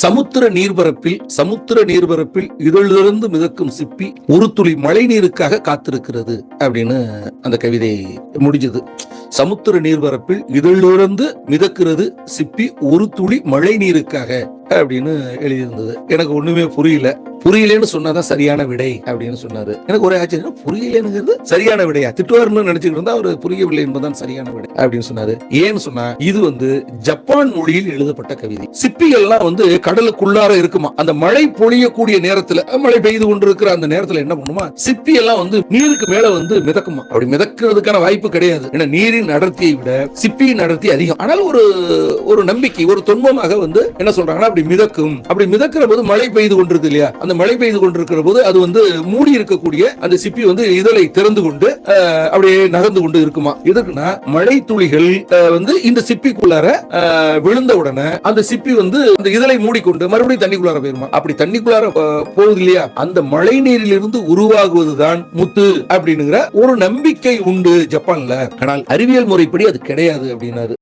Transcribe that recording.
சமுத்திர நீர்பரப்பில் சமுத்திர நீர்பரப்பில் இதழிலிருந்து மிதக்கும் சிப்பி ஒரு துளி மழை நீருக்காக காத்திருக்கிறது அப்படின்னு அந்த கவிதை முடிஞ்சது. சமுத்திர நீர்பரப்பில் இதழிலிருந்து மிதக்கிறது சிப்பி ஒரு துளி மழை நீருக்காக அப்படின்னு எழுதியிருந்தது. எனக்கு ஒண்ணுமே புரியல. புரியலன்னு சொன்னாதான் சரியான விடை அப்படின்னு சொன்னாரு. எனக்கு ஒரே ஆச்சரியம் புரியலங்கிறது சரியான விடையா? திட்டுவார்னு நினைச்சுட்டு இருந்தா அவர் புரியவில்லை என்பதுதான் சரியான விடை அப்படின்னு சொன்னாரு. ஏன்னு சொன்னா இது வந்து ஜப்பான் மொழியில் எழுதப்பட்ட கவிதை. சிப்பிகள்லாம் வந்து கடலுக்குள்ளார இருக்குமா? அந்த மழை பொழியக்கூடிய நேரத்துல மழை பெய்து கொண்டிருக்கிற அந்த நேரத்துல என்ன பண்ணுமா? சிப்பி எல்லாம் வந்து நீருக்கு மேல வந்து மிதக்குமா? அப்படி மிதக்கிறதுக்கான வாய்ப்பு கிடையாது. ஏன்னா நீரின் அடர்த்தியை விட சிப்பியின் அடர்த்தி அதிகம். ஆனால் ஒரு ஒரு நம்பிக்கை ஒரு தொன்மமாக வந்து என்ன சொல்றாங்கன்னா அப்படி மிதக்கும். அப்படி மிதக்கிற போது மழை பெய்து கொண்டிருக்கு இல்லையா? அந்த மழை பெய்து கொண்டிருக்கிற போது அது வந்து மூடி இருக்கக்கூடிய அந்த சிப்பி வந்து இதழை திறந்து கொண்டு அப்படியே நகர்ந்து கொண்டு இருக்குமா? எதுக்குன்னா மழை துளிகள் அஹ், வந்து இந்த சிப்பிக்குள்ளார விழுந்த உடனே அந்த சிப்பி வந்து அந்த இதழை மூடிக்கொண்டு மறுபடியும் தண்ணிக்குள்ளார போயிருமா? அப்படி தண்ணிக்குள்ளார போகுது இல்லையா? அந்த மழை நீரிலிருந்து உருவாகுவதுதான் முத்து அப்படிங்கிற ஒரு நம்பிக்கை உண்டு ஜப்பான்ல. ஆனால் அறிவியல் முறைப்படி அது கிடையாது அப்படின்னாரு.